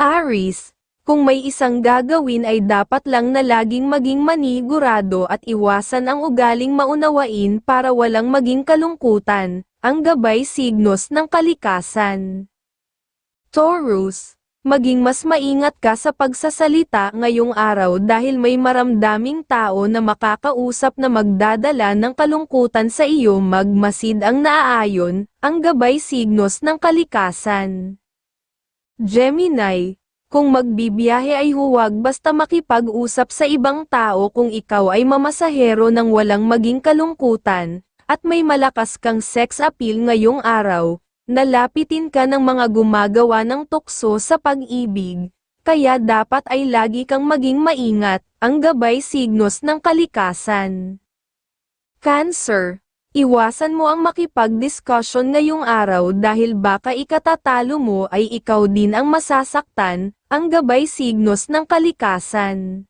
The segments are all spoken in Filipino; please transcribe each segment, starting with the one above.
Aris, kung may isang gagawin ay dapat lang na laging maging manigurado at iwasan ang ugaling maunawain para walang maging kalungkutan, ang gabay signos ng kalikasan. Taurus, maging mas maingat ka sa pagsasalita ngayong araw dahil may maramdaming tao na makakausap na magdadala ng kalungkutan sa iyo magmasid ang naaayon, ang gabay signos ng kalikasan. Gemini, kung magbibiyahe ay huwag basta makipag-usap sa ibang tao kung ikaw ay mamasahero ng walang maging kalungkutan, at may malakas kang sex appeal ngayong araw, nalapitin ka ng mga gumagawa ng tukso sa pag-ibig, kaya dapat ay lagi kang maging maingat, ang gabay signos ng kalikasan. Cancer, iwasan mo ang makipag-discussion ngayong araw dahil baka ikatatalo mo ay ikaw din ang masasaktan, ang gabay signos ng kalikasan.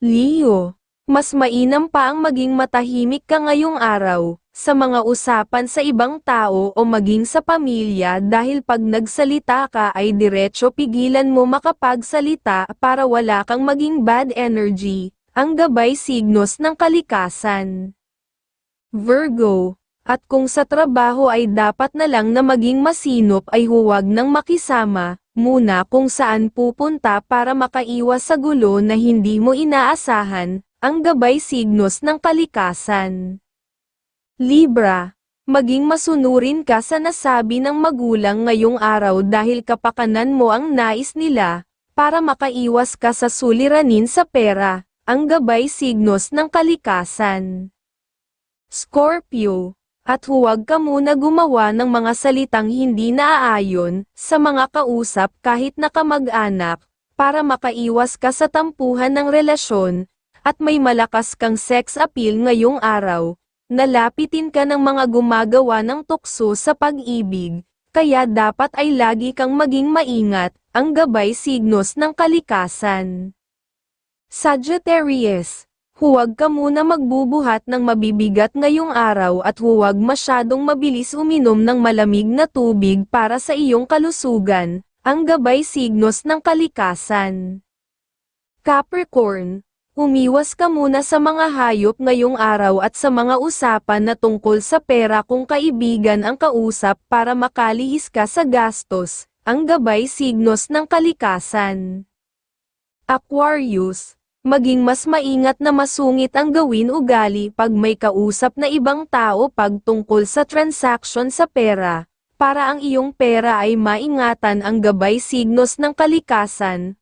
Leo, mas mainam pa ang maging matahimik ka ngayong araw, sa mga usapan sa ibang tao o maging sa pamilya dahil pag nagsalita ka ay diretso pigilan mo makapagsalita para wala kang maging bad energy, ang gabay signos ng kalikasan. Virgo, at kung sa trabaho ay dapat na lang na maging masinop ay huwag nang makisama, muna kung saan pupunta para makaiwas sa gulo na hindi mo inaasahan, ang gabay signos ng kalikasan. Libra, maging masunurin ka sa nasabi ng magulang ngayong araw dahil kapakanan mo ang nais nila, para makaiwas ka sa suliranin sa pera, ang gabay signos ng kalikasan. Scorpio, at huwag ka muna gumawa ng mga salitang hindi naaayon sa mga kausap kahit na kamag-anak, para makaiwas ka sa tampuhan ng relasyon, at may malakas kang sex appeal ngayong araw, nalapitin ka ng mga gumagawa ng tukso sa pag-ibig, kaya dapat ay lagi kang maging maingat, ang gabay signos ng kalikasan. Sagittarius, huwag ka muna magbubuhat ng mabibigat ngayong araw at huwag masyadong mabilis uminom ng malamig na tubig para sa iyong kalusugan, ang gabay signos ng kalikasan. Capricorn, umiwas ka muna sa mga hayop ngayong araw at sa mga usapan na tungkol sa pera kung kaibigan ang kausap para makalihis ka sa gastos, ang gabay signos ng kalikasan. Aquarius, maging mas maingat na masungit ang gawin ugali pag may kausap na ibang tao pag tungkol sa transaction sa pera, para ang iyong pera ay maingatan ang gabay signos ng kalikasan.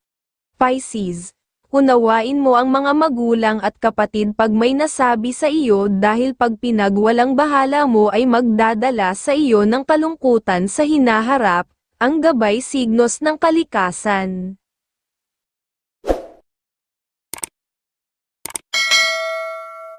Pisces, unawain mo ang mga magulang at kapatid pag may nasabi sa iyo dahil pag pinagwalang bahala mo ay magdadala sa iyo ng kalungkutan sa hinaharap, ang gabay signos ng kalikasan.